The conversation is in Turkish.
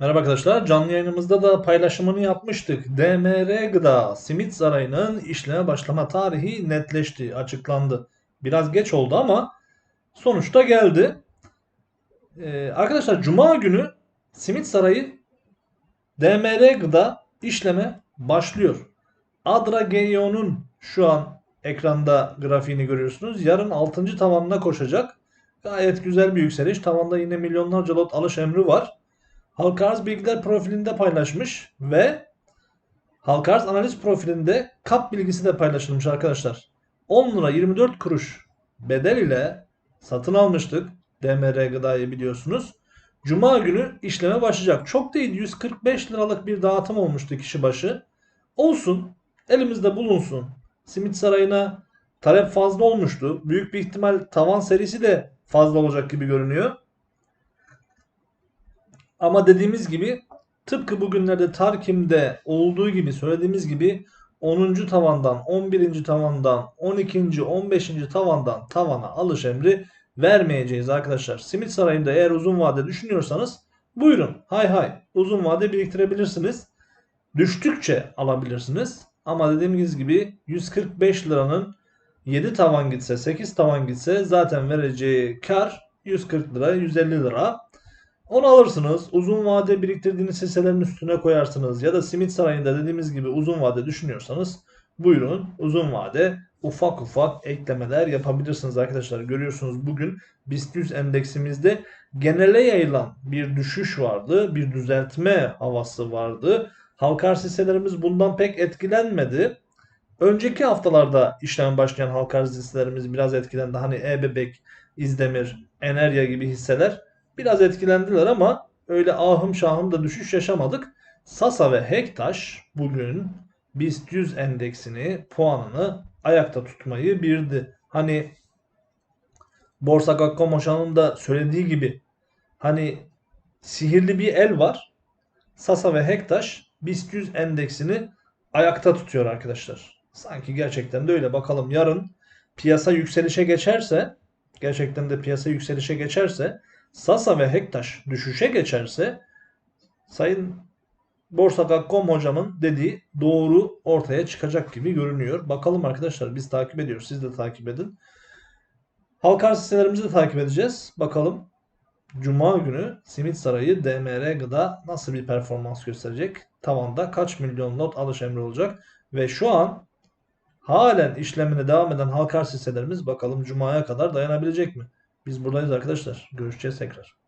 Merhaba arkadaşlar. Canlı yayınımızda da paylaşımını yapmıştık. DMR Gıda Simit Sarayı'nın işleme başlama tarihi netleşti, açıklandı. Biraz geç oldu ama sonuçta geldi. Ee, arkadaşlar Cuma günü Simit Sarayı DMR Gıda işleme başlıyor. Adra GEO'nun şu an ekranda grafiğini görüyorsunuz. Yarın 6. tavanına koşacak. Gayet güzel bir yükseliş. Tavanda yine milyonlarca lot alış emri var. Halka arz bilgiler profilinde paylaşmış ve halka arz analiz profilinde kap bilgisi de paylaşılmış arkadaşlar. 10 lira 24 kuruş bedel ile satın almıştık. DMR gıdayı biliyorsunuz. Cuma günü işleme başlayacak. Çok değil 145 liralık bir dağıtım olmuştu kişi başı. Olsun elimizde bulunsun. Simit Sarayı'na talep fazla olmuştu. Büyük bir ihtimal tavan serisi de fazla olacak gibi görünüyor. Ama dediğimiz gibi tıpkı bugünlerde Tarkim'de olduğu gibi söylediğimiz gibi 10. tavandan, 11. tavandan, 12. 15. tavandan tavana alış emri vermeyeceğiz arkadaşlar. Simit Sarayı'nda eğer uzun vade düşünüyorsanız buyurun hay hay uzun vade biriktirebilirsiniz. Düştükçe alabilirsiniz. Ama dediğimiz gibi 145 liranın 7 tavan gitse 8 tavan gitse zaten vereceği kar 140 lira 150 lira. Onu alırsınız. Uzun vade biriktirdiğiniz hisselerin üstüne koyarsınız. Ya da simit sarayında dediğimiz gibi uzun vade düşünüyorsanız buyurun uzun vade ufak ufak eklemeler yapabilirsiniz arkadaşlar. Görüyorsunuz bugün BIST 100 endeksimizde genele yayılan bir düşüş vardı. Bir düzeltme havası vardı. Halka arz hisselerimiz bundan pek etkilenmedi. Önceki haftalarda işlem başlayan halka arz hisselerimiz biraz etkilendi. Hani E-Bebek, İzdemir, Enerya gibi hisseler biraz etkilendiler ama öyle ahım şahım da düşüş yaşamadık. Sasa ve Hektaş bugün BIST 100 endeksini puanını ayakta tutmayı bildi. Hani Borsa.com Hoşan'ın da söylediği gibi hani sihirli bir el var. Sasa ve Hektaş BIST 100 endeksini ayakta tutuyor arkadaşlar. Sanki gerçekten de öyle. Bakalım yarın piyasa yükselişe geçerse gerçekten de piyasa yükselişe geçerse Sasa ve Hektaş düşüşe geçerse Sayın Borsa.com hocamın dediği doğru ortaya çıkacak gibi görünüyor. Bakalım arkadaşlar biz takip ediyoruz. Siz de takip edin. Halka arz de takip edeceğiz. Bakalım Cuma günü Simit Sarayı DMR Gıda nasıl bir performans gösterecek? Tavanda kaç milyon lot alış emri olacak? Ve şu an halen işlemine devam eden halka arz hisselerimiz bakalım Cuma'ya kadar dayanabilecek mi? Biz buradayız arkadaşlar. Görüşeceğiz tekrar.